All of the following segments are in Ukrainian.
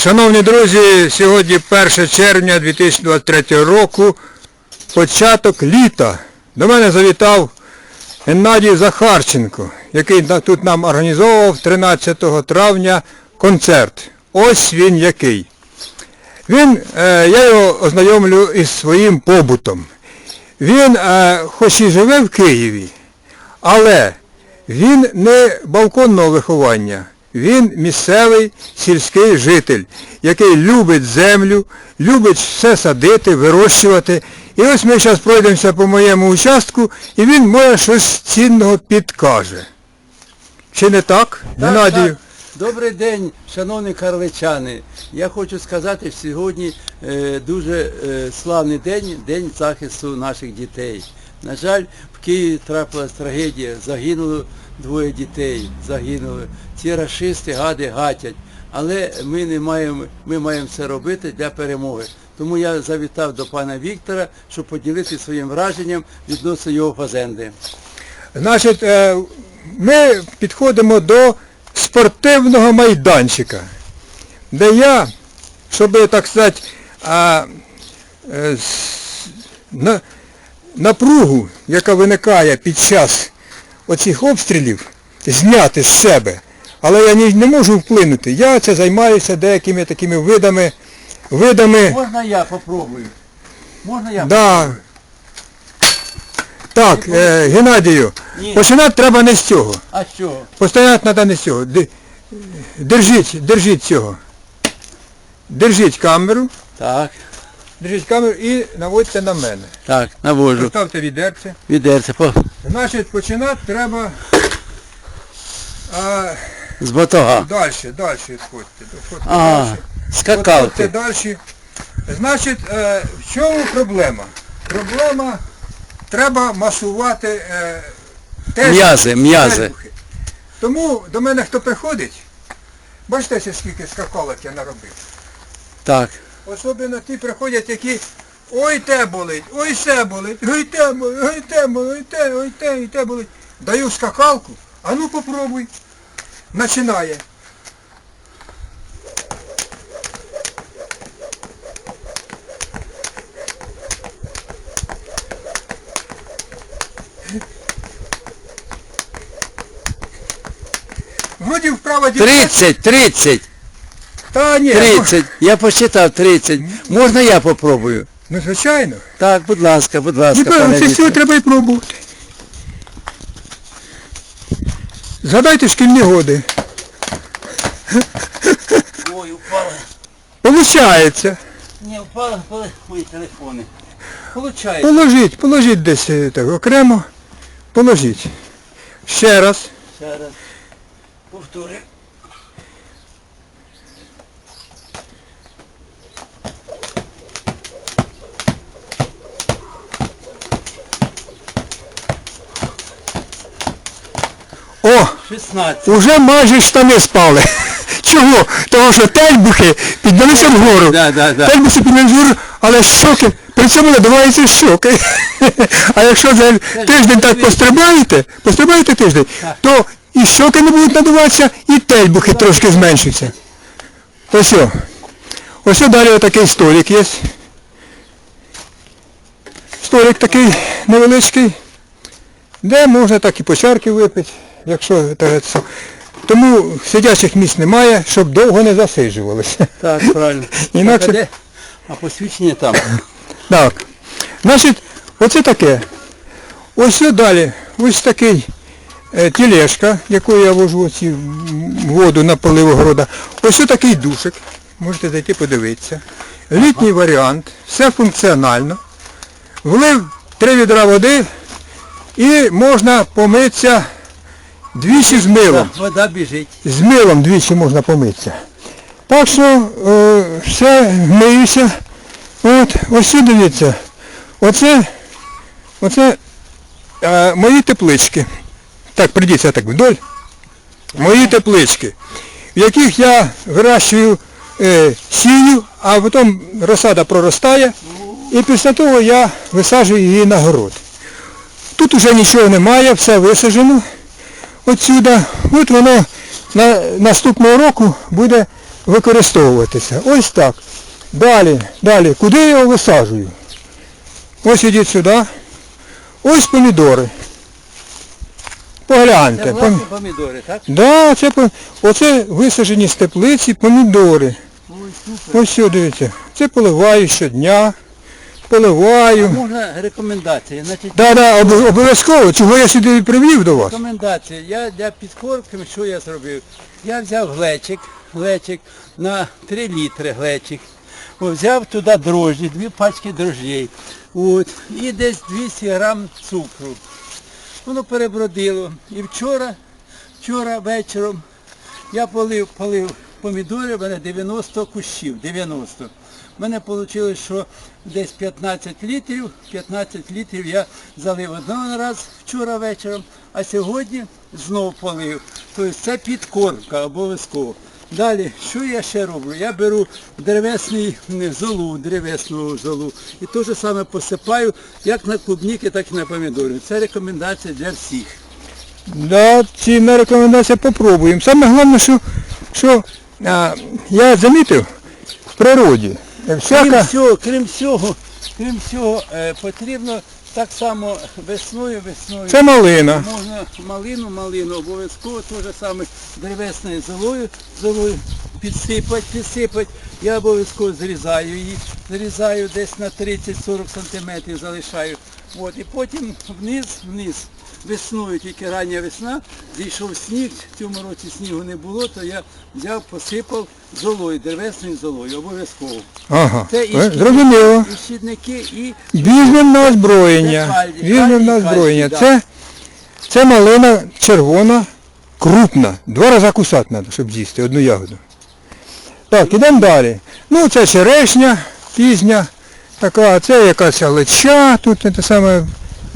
Шановні друзі, сьогодні 1 червня 2023 року, початок літа. До мене завітав Геннадій Захарченко, який тут нам організовував 13 травня концерт. Ось він який. Він, е, я його ознайомлю із своїм побутом. Він е, хоч і живе в Києві, але він не балконного виховання. Він місцевий сільський житель, який любить землю, любить все садити, вирощувати. І ось ми зараз пройдемося по моєму участку, і він може щось цінного підкаже. Чи не так, Геннадію? так. Добрий день, шановні карличани. Я хочу сказати, що сьогодні е, дуже е, славний день, день захисту наших дітей. На жаль, в Києві трапилась трагедія, загинуло двоє дітей, загинули. Ці расисти, гади гатять. Але ми не маємо, ми маємо це робити для перемоги. Тому я завітав до пана Віктора, щоб поділитися своїм враженням відносно його фазенди. Значить, е, ми підходимо до спортивного майданчика, де я, щоб, так сказати, е, на, напругу, яка виникає під час оцих обстрілів, зняти з себе. Але я не, не можу вплинути. Я це займаюся деякими такими видами, видами. Можна я попробую? Можна я Да. Так, е, Геннадію, Ні. починати треба не з цього. А що? Постояти треба не з цього. Ди- Держіть, держіть цього. Держіть камеру, Так, держіть камеру і наводьте на мене. так, навожу. Поставте відерце. Відерце по... Значить, починати треба а, з батога. далі, далі відходьте. Відходьте А, далі. Скакалки. далі. Значить, е, в чому проблема? Проблема, треба масувати е, теж М'язи, м'язи. Тому до мене хто приходить, бачите, скільки скакалок я наробив. Так. Особливо ті приходять, які ой те болить, ой се болить, ой те болить, ой те болить, ой те, ой те, ой те болить. Даю скакалку, а ну попробуй. Починає. Вроді вправо дівчат. 30, 30, Та ні. 30. Я посчитав 30. Можна я попробую? Ну, звичайно. Так, будь ласка, будь ласка, пане це все треба і пробувати. Згадайте шкільні годи. Ой, упали. Получається. Не, упали, упали мої телефони. Получається. Положіть, положіть десь е, так, окремо. Положіть. Ще раз. Ще раз. Повторю. О, 16. уже майже штани спали. Чого? Тому що тельбухи піднялися вгору. Да, да, да. Тельбухи піднялися вгору, але щоки, при цьому надуваються щоки. А якщо за тиждень так пострибаєте, пострибаєте тиждень, то і щоки не будуть надуватися, і тельбухи трошки зменшаться. Ось о. Ось о далі отакий столик є. Столик такий невеличкий, де можна так і по чарки випити, якщо так. Тому сидячих місць немає, щоб довго не засиджувалися. Так, правильно. Інакше- Так, а, а посвідчення там. Так. Значить, оце таке. Ось далі. Ось такий е, тележка, яку я вожу ці м, воду на полив огорода. Ось такий душик. Можете зайти подивитися. Літній варіант, все функціонально. Влив три відра води і можна помитися двічі з милом. Так, вода біжить. З милом двічі можна помитися. Так що е, все миюся. От, ось сюди дивіться. Оце, оце е, мої теплички. Так, прийдіться так вдоль. Мої теплички, в яких я вирощую е, сію, а потім розсада проростає, і після того я висаджую її на город. Тут уже нічого немає, все висаджено отсюда. От воно на наступного року буде використовуватися. Ось так. Далі, далі. Куди я його висаджую? Ось ідіть сюди. Ось помідори. Погляньте. Це власні помідори, так? Да, це, оце висаджені з теплиці помідори. Ой, супер. Ось дивіться. Це поливаю щодня. А Поливаю. можна рекомендації? Значить, Да, да, об- обов'язково. Чого я сюди привів до вас? Рекомендація. Я для підкормки, що я зробив? Я взяв глечик, глечик на 3 літри глечик. О, взяв туди дрожжі, дві пачки дрожжей. От, і десь 200 грам цукру. Воно перебродило. І вчора, вчора вечором я полив, полив помідори, в мене 90 кущів, 90. У мене вийшло, що десь 15 літрів, 15 літрів я залив один раз вчора вечором, а сьогодні знов полив. Тобто це підкормка обов'язково. Далі, що я ще роблю? Я беру древесний золу, древесну золу і те ж саме посипаю як на клубніки, так і на помідори. Це рекомендація для всіх. Да, ці на рекомендація попробуємо. Саме головне, що, що а, я замітив в природі. Е, Крім Всяка, всього, крім всього, крім всього, е, потрібно так само весною, весною. це малина. Можна малину, малину, обов'язково те ж саме древесною золою, золою підсипати, підсипати. Я обов'язково зрізаю її, зрізаю десь на 30-40 сантиметрів залишаю. От, і потім вниз, вниз. Весною, тільки рання весна, зійшов сніг, в цьому році снігу не було, то я взяв, посипав золою, древесною золою, обов'язково. Ага, Це і е, шкідники, зрозуміло. і щідники, і Візьмемо на озброєння. Це кальцій, Візьмемо на кальцій, озброєння. да. Це, це малина червона, крупна. Два рази кусати треба, щоб з'їсти одну ягоду. Так, ідемо далі. Ну, це черешня пізня, така, це якась леча, тут те саме.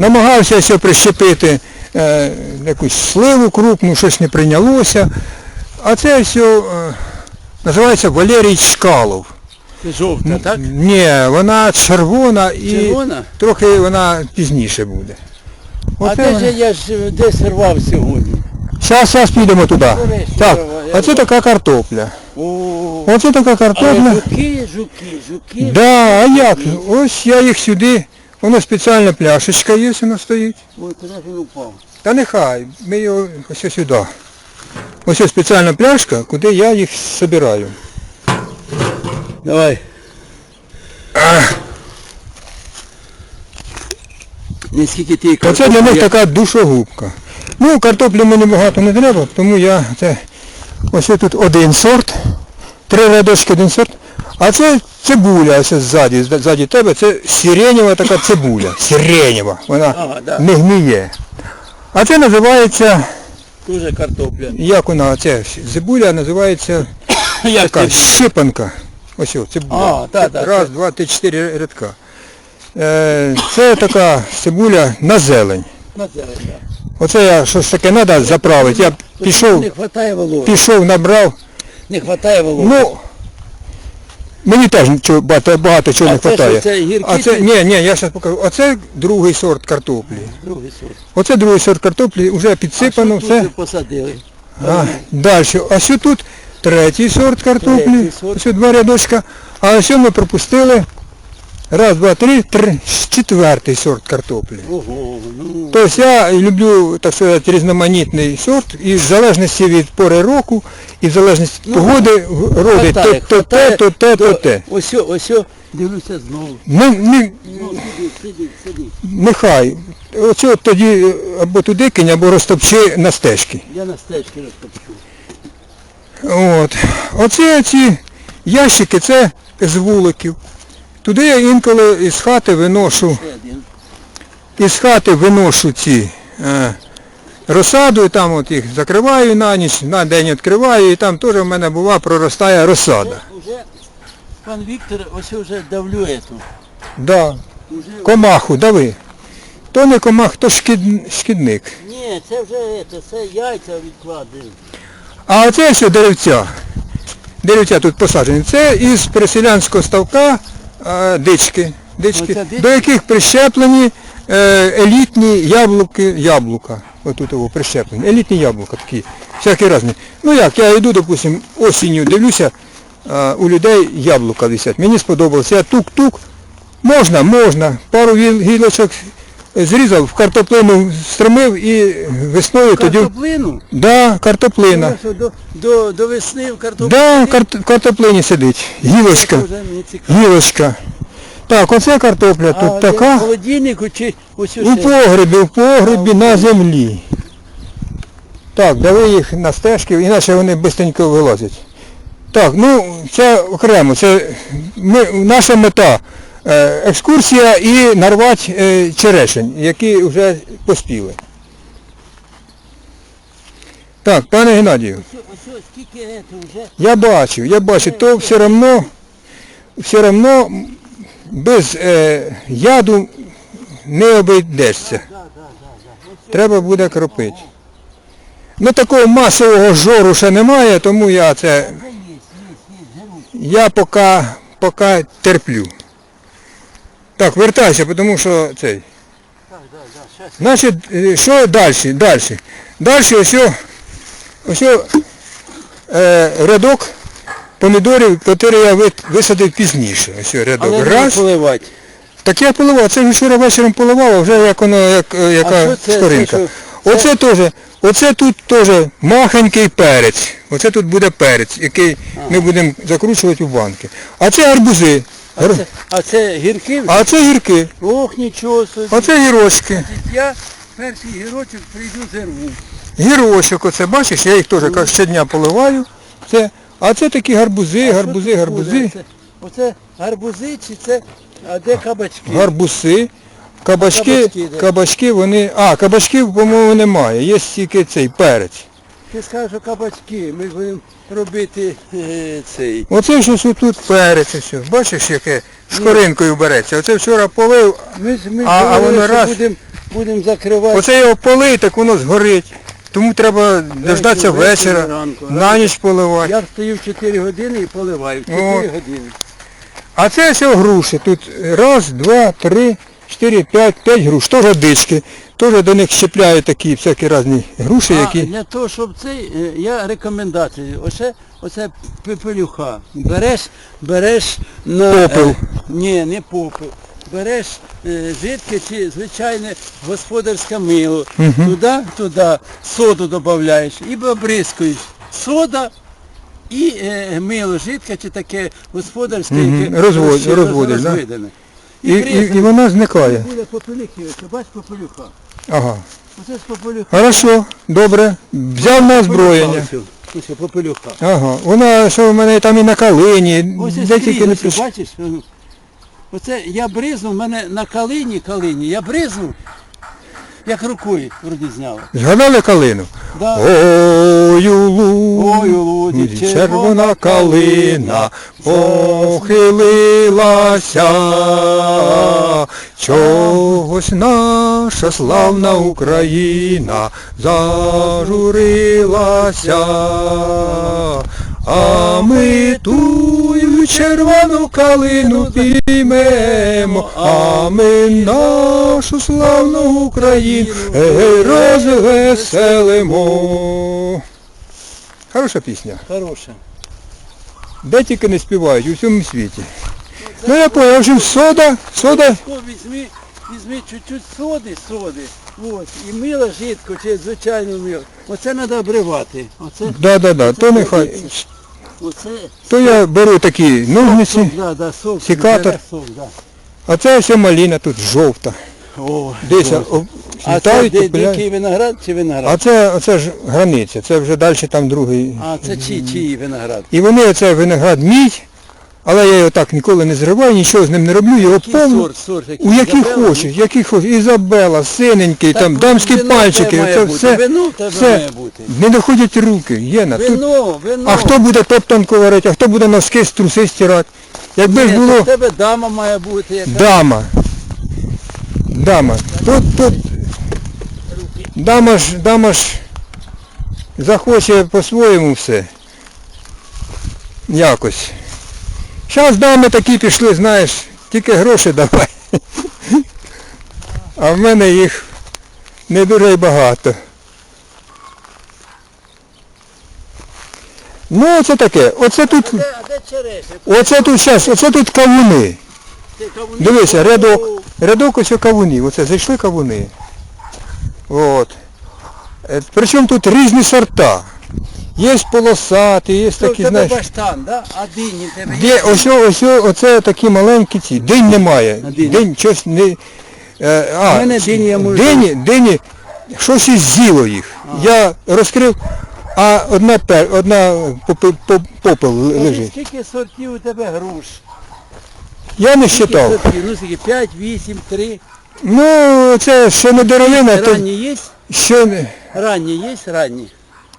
Намагався все прищепити е, якусь сливу крупну, щось не прийнялося. А це все е, називається Валерій Чкалов. це жовта, так? Ні, вона червона і Червона? трохи вона пізніше буде. А де ж я ж десь рвав сьогодні? Зараз, зараз підемо туди. Нарешті, Так, я оце така картопля. О, Оце така але картопля. жуки, жуки, жуки. Да, а як? Ось я їх сюди. Воно спеціальна пляшечка є, воно стоїть. Ой, куди він упав? Та нехай, ми його ось сюди. Ось ось спеціальна пляшка, куди я їх збираю. Давай. Не скільки ти Оце для них така душогубка. Ну, картоплі мені багато не треба, тому я це ось тут один сорт, три рядочки один сорт. А це цибуля ось ззаді, ззаді тебе, це сиренєва така цибуля. Сиренєва. Вона Ага, да. не гниє. А це називається, Дуже картопля. як вона, це цибуля називається Як така ти? щипанка. Ось о, цибуля. А, да, да, Раз, це- два, три, чотири рядка. Е, це така цибуля на зелень. На зелень, да. Оце я щось таке треба заправити. Я пішов, Не пішов, набрав. Не хватає вологи. Ну, мені теж нічого, багато, багато чого не це вистачає. що, це гіркі А це, ні, ні, я зараз покажу. Оце другий сорт картоплі. Другий сорт. Оце другий сорт картоплі, вже підсипано все. тут посадили? А, далі. А що тут третій сорт картоплі. Третій сорт. Ось два рядочка. А що ми пропустили. Раз, два, три, три. Четвертий сорт картоплі. Ого, ну. Тобто я люблю, так сказати, різноманітний сорт, і в залежності від пори року, і в залежності від Ну, погоди родить то, то те, то те, то То- те. Ось, ось, дивлюся знову. Не, не, Ну, сиди, сиди, сиди. нехай. Оце от тоді е, або туди кинь, або розтопчи на стежки. Я на стежки розтопчу. От. Оце ці ящики, це з вуликів. Туди я інколи із хати виношу, із хати виношу ці е, розсаду, там от їх закриваю на ніч, на день відкриваю, і там теж в мене бува проростає розсада. Уже пан Віктор ось вже давлю ету. Да. Комаху, дави. То не комах, то шкід, шкідник. Ні, це вже ето, це яйця відкладені. А оце все деревця. Деревця тут посаджені. Це із переселянського ставка дички, дички, до яких прищеплені е, елітні яблуки, яблука. Отут його прищеплені. Елітні яблука такі, всякі різні. Ну як, я йду, допустимо, осінню дивлюся, у людей яблука висять. Мені сподобалося. Я тук-тук. Можна, можна. Пару гіл- гілочок зрізав, в картоплину стромив і весною тоді. Картоплину? Да, картоплина. До, до, до весни в картоплині? Да, в карт- в картоплині сидить. Гілочка. Це вже мені цікаво. Гілочка. Так, оце картопля тут де в така. холодильнику чи ось У погребі, в погребі на землі. Так, дави їх на стежки, іначе вони швидко вилазять. Так, ну це окремо. Це ми, наша мета екскурсія і нарвати е, черешень, які вже поспіли. Так, пане Геннадію, я бачу, я бачу, то все одно, все одно без е, яду не обійдешся. Треба буде кропити. Ну такого масового жору ще немає, тому я це. Я поки, поки терплю. Так, вертайся, тому що цей. Значить, е, що далі? Далі. Далі ось, ось е, рядок помідорів, який я висадив пізніше. Ось рядок. Але Раз. поливати. Так я поливав, це вчора вечором поливав, а вже як воно, як, е, яка скоринка. Оце теж, оце тут теж махенький перець. Оце тут буде перець, який ми будемо закручувати у банки. А це гарбузи. А це, а це гірки? А це гірки. Ох, нічого собі. Оце гірочки. Я перший гірочок прийду зерву. Гірочок оце, бачиш, я їх теж щодня поливаю. Це, а це такі гарбузи, гарбузи, гарбузи, Оце, оце гарбузи чи це, а де кабачки? гарбуси. Кабачки, Кабачки, кабачки вони. А, кабачків, по-моєму, немає. Є тільки цей перець. Ти скажеш, що кабачки, ми будемо робити е, цей. Оце щось тут перець, ось. Бачиш, яке з коринкою береться. Оце вчора полив, Ми ж ми А- а говорили, воно що раз- будемо будем закривати. оце його полив, так воно згорить. Тому треба дождатися ввечері, вечора, ранку. на ніч поливати. Я встаю в 4 години і поливаю. В 4 О. години. А це все груші. Тут раз, два, три, чотири, п'ять, п'ять груш. Теж водички. Теж до них щепляють такі всякі різні груші, А які. для того, щоб цей, е, я рекомендації. Оце, оце пепелюха. Береш, береш на... Попел. е, ні, не попел. Береш е, жидке чи звичайне господарське мило. Туди, туди соду додаєш і обрискуєш. Сода і е, мило жидке чи таке господарське, Мгм, яке розвод- розводиш, да? розведене. І, і, і бризкаєш. вона зникає. Бач попелюха. Ага. Оце з попелюха. Хорошо, добре. Взяв на озброєння. Ось, попелюха. Ага. Вона що в мене там і на калині, Ось де тільки не ось, бачиш? Оце я бризнув, в мене на калині, калині, я бризнув, як рукою вроді зняла. Згадали калину? Да. Ой, у у червона калина похилилася, чогось наша славна Україна зажурилася, а ми тую червону калину піймемо, а ми нашу славну Україну розвеселимо. Хороша пісня. Хороша. Де тільки не співають у всьому світі. Ну я понял, сода, сода. Візьми, візьми чуть-чуть соди, соди, ось, і мило жидко, чи звичайно мило. Оце треба обривати. Оце, Да, да, да, то нехай. Оце То я беру такі ножниці, да, да, сок. Секатор. Сок, да. а це все маліна тут жовта. О, Десь Боже. а це літають, де, виноград чи виноград? А це, оце ж границя, це вже далі там другий. А, це чий, чий виноград? І вони, оце виноград мій, але я його так ніколи не зриваю, нічого з ним не роблю, його Який повно. сорт, сорт, який? У яких Ізабелла? хочеш, яких хочеш. Ізабела, синенький, там дамські вино в тебе пальчики, має це бути, все, Вино в тебе все. має бути. Не доходять руки, Єна. Тут Вино, вино. А хто буде топтанку варити, а хто буде носки з труси стирати? Якби ж Ні, було У тебе дама має бути, яка дама. Дама. Тут, тут дама ж, дама ж захоче по-своєму все. Якось. Зараз дами такі пішли, знаєш, тільки гроші давай. А в мене їх не дуже й багато. Ну, це таке. Оце тут, оце тут зараз, оце тут кавуни. Дивися, рядок, рядок ось кавунів. Оце зайшли кавуни. От. Е, Причому тут різні сорта. Є полосаті, є такі, знаєш. баштан, да? А дині тебе є? Де ось, ось оце такі маленькі ці. Динь немає. А дині? Щось не. Е, а, У мене дині, я можу- Дині, дині, щось із з'їло їх. Я розкрив, а одна пер, одна попи- по- попел Скільки- лежить. Скільки сортів у тебе груш? Я не Скільки считав. сортів? Ну скільки? 5, 8, 3. Ну, це ще не деревина, то Ранні є? ще не Ранні є? Ранні.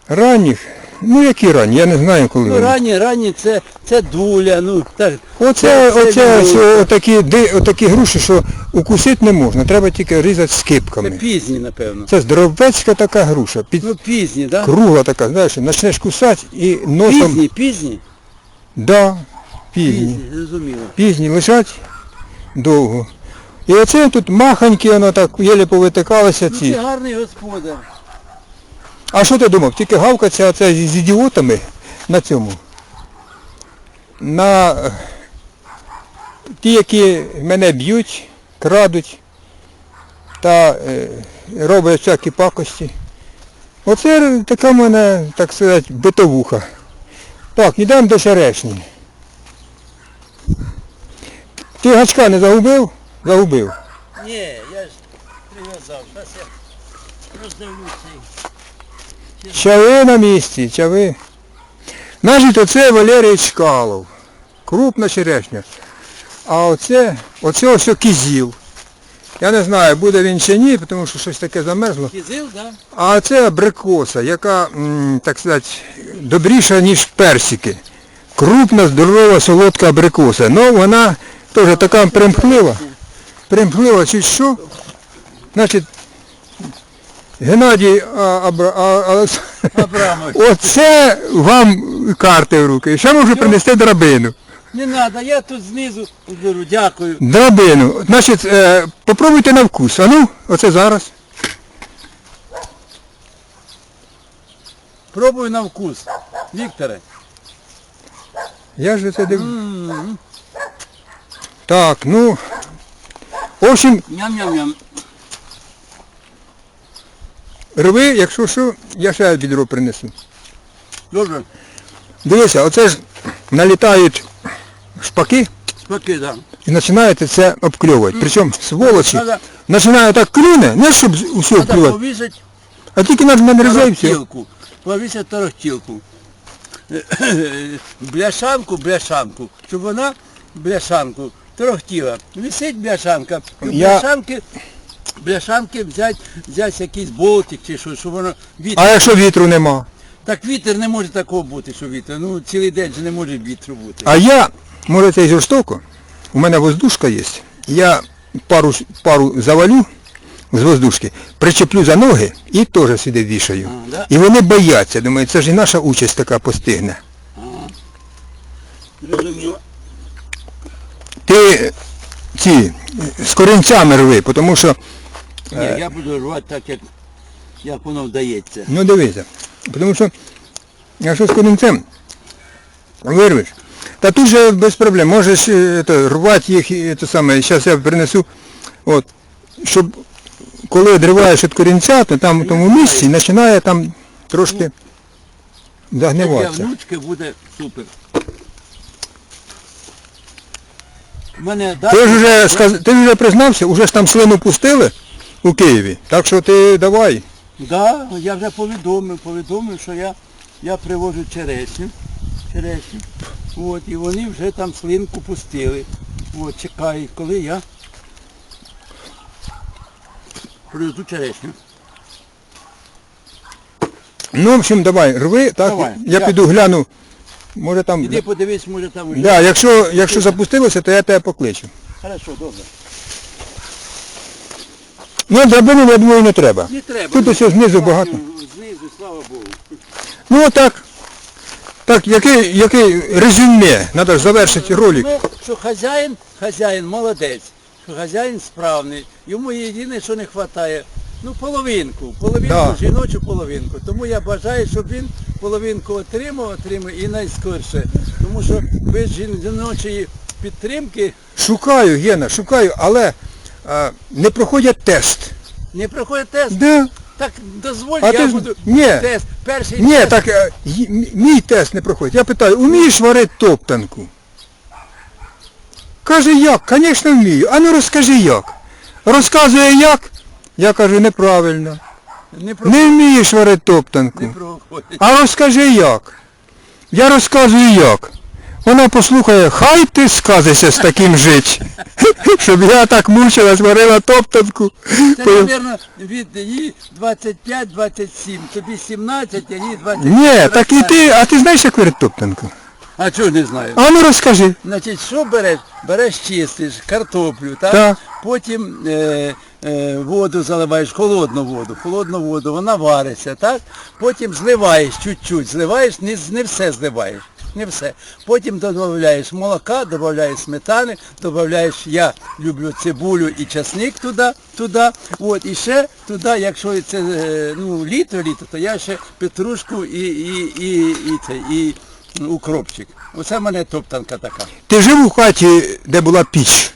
ранніх. Ну які ранні, я не знаю коли. Ну вони. ранні, ранні це, це дуля, ну так. Оце, це- це оце, вілка. що отакі, ди- отакі груші, що укусити не можна, треба тільки різати Це скипками. пізні, напевно. Це здоровецька така груша, під Ну пізні, да? кругла така, знаєш, почнеш кусати і носом. Пізні, пізні? Да, пізні. Пізні, зрозуміло. Пізні лежать довго. І оце тут маханькі, воно так єлі повитикалося Ну ці. ти гарний господар. А що ти думав? Тільки гавкаться оце з ідіотами на цьому. На ті, які мене б'ють, крадуть та е, роблять всякі пакості. Оце така в мене, так сказати, битовуха. Так, йдемо до черешні. Ти гачка не загубив? Загубив. Ні, я ж прив'язав. Зараз я роздивлюся. Чави на місці, чави. Значить, оце Валерій Чкалов. Крупна черешня. А оце, оце ось кізіл. Я не знаю, буде він чи ні, тому що щось таке замерзло. Кізил, да? А це абрикоса, яка, так сказати, добріша, ніж персики. Крупна, здорова, солодка абрикоса. Ну, вона теж така примхлива. Примхлива чи що. Значить, Геннадій Абра, Абрамович. Оце вам карти в руки. Ще можу принести драбину. Не треба, я тут знизу беру, дякую. Драбину. Значить, е, попробуйте на вкус. А ну, оце зараз. Пробую на вкус. Вікторе. Я ж це дивлюсь. Так, ну. В общем, Ням-ням-ням. Рви, якщо що, я ще відро принесу. Добре. Дивися, оце ж налітають шпаки Споки, да. і починаєте це обкльовувати. Причому сволочі Надо, починає так клюне, не щоб з- усе надо обклювати, а тільки на і все. торохтілку. Повісити торохтілку. Бляшанку, бляшанку. Щоб вона бляшанку торохтіла. Висить бляшанка. Я- Бляшанки, бляшанки взяти, взяти якийсь болтик чи що, щоб воно вітер. А якщо вітру нема? Так вітер не може такого бути, що вітер. Ну цілий день же не може вітру бути. А я, може це і жорстоко, у мене воздушка є. Я пару, пару завалю з воздушки, причеплю за ноги і теж сюди вішаю. А, да? І вони бояться, думають, це ж і наша участь така постигне. Зрозуміло. Ти ці з корінцями рви, тому що, Ні, я буду рвати так, як, як воно вдається. ну дивися, тому що, якщо з корінцем вирвеш, та тут же без проблем, можеш е, це, рвати їх, і це саме, зараз я принесу, от, щоб коли відриваєш від корінця, то там в тому місці починає там трошки Для внучки буде супер. Мене Ти ж вже сказ... ти вже признався, уже ж там слину пустили у Києві, так що ти давай. Да, я вже повідомив, повідомив, що я, я привожу черешню. черешню. От, і вони вже там слинку пустили. От, чекають, коли я привезу черешню. Ну, в общем, давай, рви, так, Давай, я я- піду гляну. Може там. Іди подивись, може там уже. Да, якщо, якщо запустилося, то я тебе покличу. Хорошо, добре. Ну, драбину, я думаю, не треба. Не треба. Тут ось знизу багато. Знизу, слава Богу. Ну отак. Так, який, який резюме, треба ж завершити ролик. Ну, що хазяїн, хазяїн молодець, що хазяїн справний. Йому єдине, що не вистачає, Ну, половинку, половинку, Да. жіночу половинку. Тому я бажаю, щоб він половинку отримав, отримав і найскорше. Тому що без жін- жіночої підтримки Шукаю, Гена, шукаю, але не проходять тест. не проходить тест. Да. Так дозволь, А я ти буду Ні. тест. Перший Ні, тест. так е, мій тест не проходить. Я питаю, вмієш варити топтанку? Каже, як? Звісно, вмію. А ну розкажи як. Розказує як? Я кажу, неправильно. не. Не вмієш варити топтанку. проходить. А розкажи як. Я розказую як. Вона послухає, хай ти сказися з таким жить. Щоб я так мучилась, варила топтанку. Це, мабуть, від її 25-27, тобі 17, а їй 20. Ні, так і ти, а ти знаєш, як варити топтанку? А чого не знаю? А ну розкажи. Значить, що береш? Береш чистиш картоплю, так? Так. Потім е, е, воду заливаєш, холодну воду, холодну воду, вона вариться, так? Потім зливаєш чуть-чуть, зливаєш, не, не все зливаєш. Не все. Потім додаєш молока, додаєш сметани, додаєш, я люблю цибулю і часник туди, туди. От, і ще туди, якщо це е, ну, літо, літо, то я ще петрушку і, і, і, і, це, і укропчик. Оце в мене топтанка така. Ти жив у хаті, де була піч?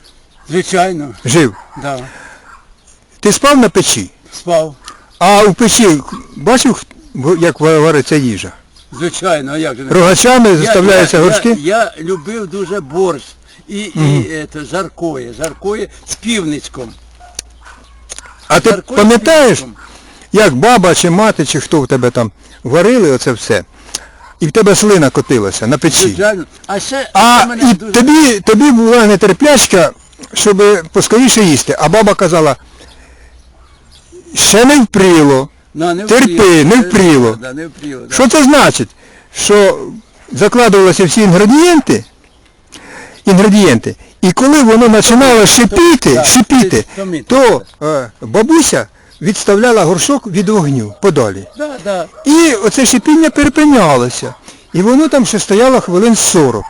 Звичайно, Жив. да. Ти спав на печі? Спав. А у печі бачив, як вариться їжа? Звичайно, а як же не Рогачами заставляються я, горшки? Я, я любив дуже борщ і, і ето, жаркоє, жаркоє з півничком. А ти Жаркое з пам'ятаєш, півничком. як баба чи мати, чи хто в тебе там варили оце все, і в тебе слина котилася на печі. Звичайно. А ще А ще мене і дуже... тобі, тобі була нетерплячка, щоб поскоріше їсти. А баба казала, ще не впріло. Ну, не терпи, не впріло. Да, не впріло, да. Що це значить? Що закладувалися всі інгредієнти, інгредієнти, і коли воно починало шипіти, шипіти, то е, бабуся відставляла горшок від вогню подалі. Да, да. І оце шипіння перепинялося. І воно там ще стояло хвилин 40.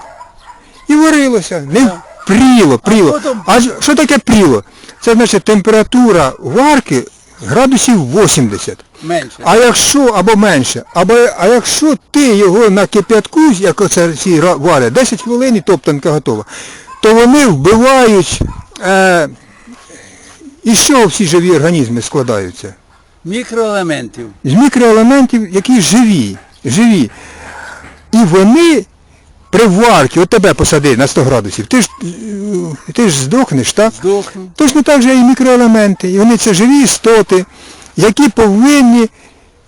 І варилося. Не пріло, пріло. А що таке пріло? Це значить температура варки градусів 80. Менше. А якщо, або менше, або, а якщо ти його на кип'ятку, як оце ці варять, 10 хвилин і топтанка готова, то вони вбивають, е, із чого всі живі організми складаються? Мікроелементів. З мікроелементів, які живі, живі. І вони при варці, от тебе посади на 100 градусів, ти ж, ти ж здохнеш, так? Здохну. Точно так же і мікроелементи. І вони це живі істоти, які повинні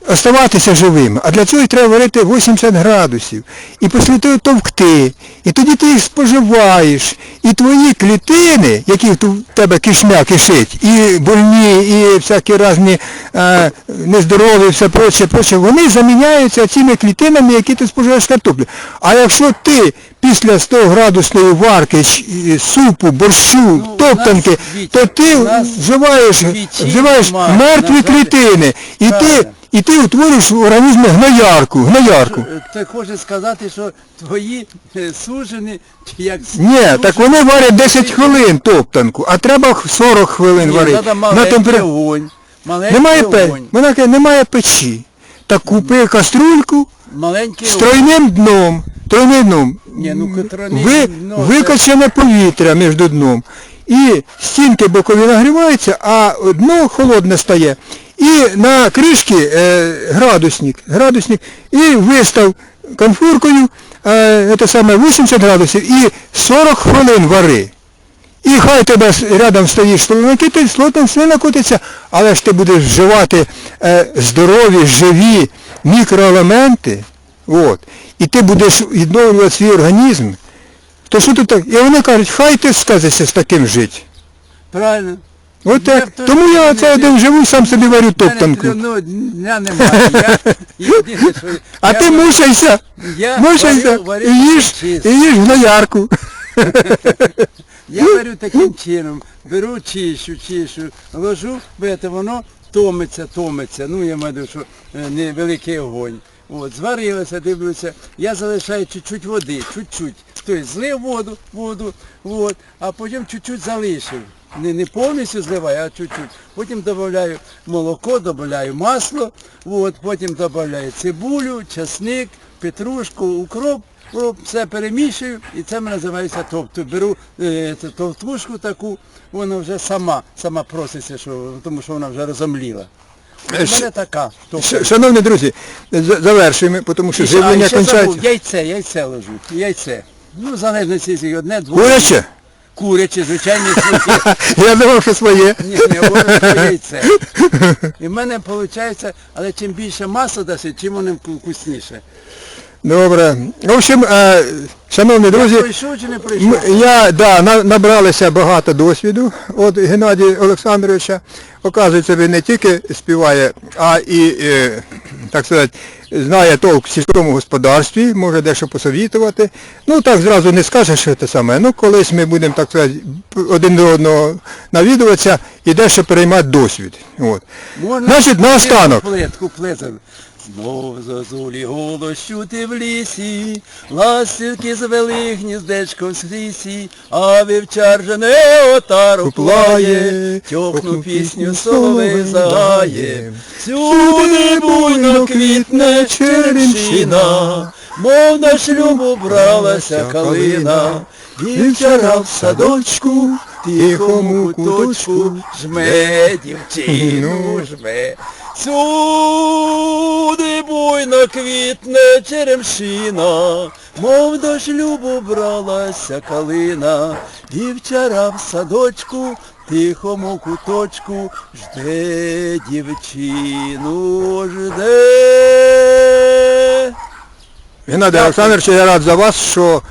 оставатися живими. А для цього й треба варити 80 градусів. І після того товкти. І тоді ти їх споживаєш. І твої клітини, які в тебе кишмя кишить, і больні, і всякі різні е, нездорові, все проче, проче, вони заміняються цими клітинами, які ти споживаєш картоплю. А якщо ти після 100 градусної варки, супу, борщу, у топтанки, то ти вживаєш, вживаєш мертві клітини. І ти, і ти утворюєш в організмі гноярку, гноярку. Е, Ти хочеш сказати, що твої е, сужені, як Ні, так вони варять 10 хвилин топтанку, а треба 40 хвилин варити. Треба На маленький темпера- огонь. Маленький Немає пе... Вона каже, немає печі. Так купи каструльку Маленький з тройним дном. Тройним дном. Ні, ну, тройний Ви, це- викачане повітря між дном. І стінки бокові нагріваються, а дно холодне стає. І на кришки е, градусник, градусник, і вистав конфуркою е, це саме 80 градусів і 40 хвилин вари. І хай тебе рядом стоїш слоники, ти слотом слина котиться, але ж ти будеш вживати е, здорові, живі мікроелементи, от, і ти будеш відновлювати свій організм. То що тут так? І вони кажуть, хай ти сказися з таким жити. Правильно. От так. в Тому я день оце не- один живу, сам собі варю У мене топтанку. трудного дня немає. Я, єдине, що А я ти варю- мучайся, Я варю- варю і їж, чисто. і їж гноярку. Я варю таким чином, беру чищу, чищу, ложу, бете, воно томиться, томиться. Ну, я маю, що е, невеликий огонь. От, зварилося, дивлюся, я залишаю чуть-чуть води, чуть-чуть. Тобто злив воду, воду, от, а потім чуть-чуть залишив. Не, не повністю зливаю, а чуть-чуть. Потім додаю молоко, додаю масло, от, потім додаю цибулю, часник, петрушку, укроп, все перемішую і це називається тобто. Беру е, товтушку таку, вона вже сама, сама проситься, що, тому що вона вже розомліла. У Е, мене така. Ш- Шановні друзі, за- завершуємо, тому що живлення кончається. яйце, яйце ложу, яйце. Ну, в залежності якщо одне, двоє. Куряче? Куряче, звичайно, своє. Я думав, що своє. Ні, ні, що яйце. І в мене виходить, але чим більше маса дасить, чим воно вкусніше. Добре. В общем, е, шановні друзі, Пройшов чи не м- я, да, на- набралися багато досвіду від Геннадія Олександровича. Оказується, він не тільки співає, а і, е, так сказати, знає толк в сільському господарстві, може дещо посовітувати. Ну так зразу не скажеш, що це саме. Ну колись ми будемо, так сказати, один до одного навідуватися і дещо переймати досвід. От. Можна Значить, наостанок. Куплет, куплет. Знов зозулі голос чути в лісі, ластівки звели гніздечко в срісі, а вівчар же не отару плає, тьохну пісню соловей загає. Всюди буйно квітне черемшина, мов на шлюбу бралася калина, вівчара в садочку, тихому куточку, жме дівчину, жме. Сюди буйно квітне черемшина, мов до шлюбу бралася калина, дівчара в садочку, тихому куточку, жде дівчину, жде. Геннадій Олександрович, я рад за вас, що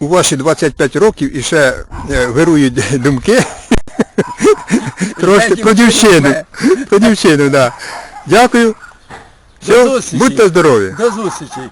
у ваші 25 років і ще е, вирують думки. Трошки про дівчину. Про дівчину, так. Дякую. Все, будьте здорові. До зустрічі.